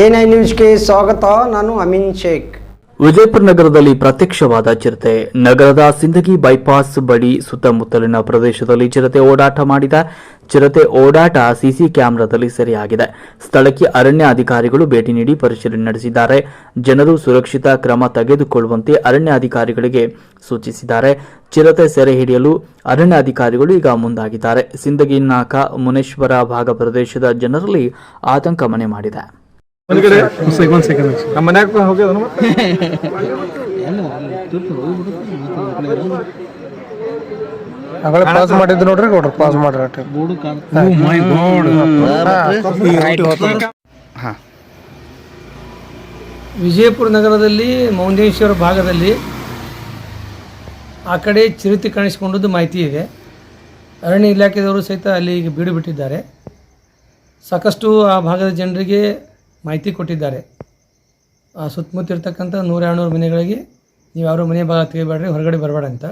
N I ನ್ಯೂಸ್ಗೆ ಸ್ವಾಗತ, ನಾನು ಅಮಿನ್ ಶೇಖ್. ವಿಜಯಪುರ ನಗರದಲ್ಲಿ ಪ್ರತ್ಯಕ್ಷವಾದ ಚಿರತೆ. ನಗರದ ಸಿಂದಗಿ ಬೈಪಾಸ್ ಬಳಿ ಸುತ್ತಮುತ್ತಲಿನ ಪ್ರದೇಶದಲ್ಲಿ ಚಿರತೆ ಓಡಾಟ ಮಾಡಿದ. ಚಿರತೆ ಓಡಾಟ ಸಿಸಿ ಕ್ಯಾಮೆರಾದಲ್ಲಿ ಸೆರೆಯಾಗಿದೆ. ಸ್ಥಳಕ್ಕೆ ಅರಣ್ಯ ಅಧಿಕಾರಿಗಳು ಭೇಟಿ ನೀಡಿ ಪರಿಶೀಲನೆ ನಡೆಸಿದ್ದಾರೆ. ಜನರು ಸುರಕ್ಷಿತ ಕ್ರಮ ತೆಗೆದುಕೊಳ್ಳುವಂತೆ ಅರಣ್ಯ ಅಧಿಕಾರಿಗಳಿಗೆ ಸೂಚಿಸಿದ್ದಾರೆ. ಚಿರತೆ ಸೆರೆ ಹಿಡಿಯಲು ಅರಣ್ಯ ಅಧಿಕಾರಿಗಳು ಈಗ ಮುಂದಾಗಿದ್ದಾರೆ. ಸಿಂದಗಿ ನಾಕ ಮುನೇಶ್ವರ ಭಾಗ ಪ್ರದೇಶದ ಜನರಲ್ಲಿ ಆತಂಕ ಮನೆ ಮಾಡಿದೆ. ಒಂದ್ ಕಡೆ ಒಂದ್ ಸೆಕೆಂಡ್ ನಮ್ಮ ಮನ್ಯಾಗ ಹೋಗ್ಯದ ಅಗಳ ಪಾಸ್ ಮಾಡಿದ್ದು ನೋಡ್ರಿ ಕೊಡ್ರಿ ಪಾಸ್ ಮಾಡ್ರಿ ಅಟ್ಟ ವಿಜಯಪುರ ನಗರದಲ್ಲಿ ಮೌಂಡೇಶ್ವರ ಭಾಗದಲ್ಲಿ ಆ ಕಡೆ ಚಿರತೆ ಕಾಣಿಸಿಕೊಂಡದ್ದು ಮಾಹಿತಿ ಇದೆ. ಅರಣ್ಯ ಇಲಾಖೆದವರು ಸಹಿತ ಅಲ್ಲಿ ಈಗ ಬೀಡು ಬಿಟ್ಟಿದ್ದಾರೆ. ಸಾಕಷ್ಟು ಆ ಭಾಗದ ಜನರಿಗೆ ಮಾಹಿತಿ ಕೊಟ್ಟಿದ್ದಾರೆ. ಸುತ್ತಮುತ್ತ ಇರ್ತಕ್ಕಂಥ ನೂರ ಎರಡುನೂರು ಮನೆಗಳಿಗೆ ನೀವು ಯಾರು ಮನೆ ಭಾಗ ತೆಗಿಬೇಡ್ರಿ, ಹೊರಗಡೆ ಬರಬೇಡ ಅಂತ.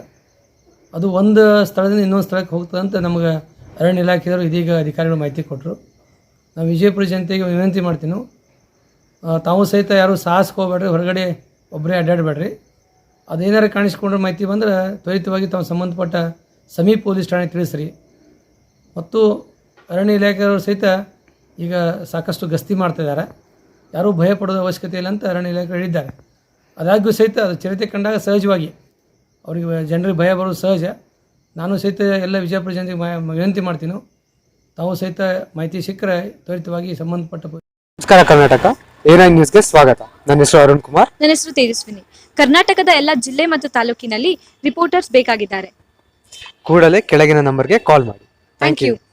ಅದು ಒಂದು ಸ್ಥಳದಿಂದ ಇನ್ನೊಂದು ಸ್ಥಳಕ್ಕೆ ಹೋಗ್ತದೆ ಅಂತ ನಮಗೆ ಅರಣ್ಯ ಇಲಾಖೆಯವರು ಇದೀಗ ಅಧಿಕಾರಿಗಳು ಮಾಹಿತಿ ಕೊಟ್ಟರು ನಾವು ವಿಜಯಪುರ ಜನತೆಗೆ ವಿನಂತಿ ಮಾಡ್ತೀನಿ ತಾವು ಸಹಿತ ಯಾರು ಹೋಗ್ಬೇಡ್ರಿ, ಹೊರಗಡೆ ಒಬ್ಬರೇ ಅಡ್ಡಾಡಬೇಡ್ರಿ. ಅದೇನಾರು ಕಾಣಿಸ್ಕೊಂಡ್ರೆ ಮಾಹಿತಿ ಬಂದ್ರೆ ತ್ವರಿತವಾಗಿ ತಾವು ಸಂಬಂಧಪಟ್ಟ ಸಮೀಪ ಪೊಲೀಸ್ ಠಾಣೆ ತಿಳಿಸ್ರಿ. ಮತ್ತು ಅರಣ್ಯ ಇಲಾಖೆಯವರು ಸಹಿತ ಈಗ ಸಾಕಷ್ಟು ಗಸ್ತಿ ಮಾಡ್ತಿದ್ದಾರೆ ಯಾರೂ ಭಯ ಪಡೋದು ಅವಶ್ಯಕತೆ ಇಲ್ಲ ಅಂತ ಅರಣ್ಯ ಇಲಾಖೆ ಹೇಳಿದ್ದಾರೆ. ಅದಾಗ್ಯೂ ಸಹಿತ ಅದು ಚಿರತೆ ಕಂಡಾಗ ಸಹಜವಾಗಿ ಅವರಿಗೆ ಜನರಿಗೆ ಭಯ ಬರೋದು ಸಹಜ. ನಾನು ಸಹಿತ ಎಲ್ಲ ವಿಜಯಪುರ ಜನರಿಗೆ ಮಾ- ವಿನಂತಿ ಮಾಡ್ತೀನಿ. ತಾವು ಸಹಿತ ಮಾಹಿತಿ ಸಿಕ್ಕರೆ ತ್ವರಿತವಾಗಿ ಸಂಬಂಧಪಟ್ಟ ನಮಸ್ಕಾರ ಕರ್ನಾಟಕ. ಏರೈನ್ ನ್ಯೂಸ್ಗೆ ಸ್ವಾಗತ. ನನ್ನ ಹೆಸರು ಅರುಣ್ ಕುಮಾರ್. ನನ್ನ ಹೆಸರು ತೇಜಸ್ವಿನಿ. ಕರ್ನಾಟಕದ ಎಲ್ಲ ಜಿಲ್ಲೆ ಮತ್ತು ತಾಲೂಕಿನಲ್ಲಿ ರಿಪೋರ್ಟರ್ಸ್ ಬೇಕಾಗಿದ್ದಾರೆ. ಕೂಡಲೇ ಕೆಳಗಿನ ನಂಬರ್ಗೆ ಕಾಲ್ ಮಾಡಿ. Thank you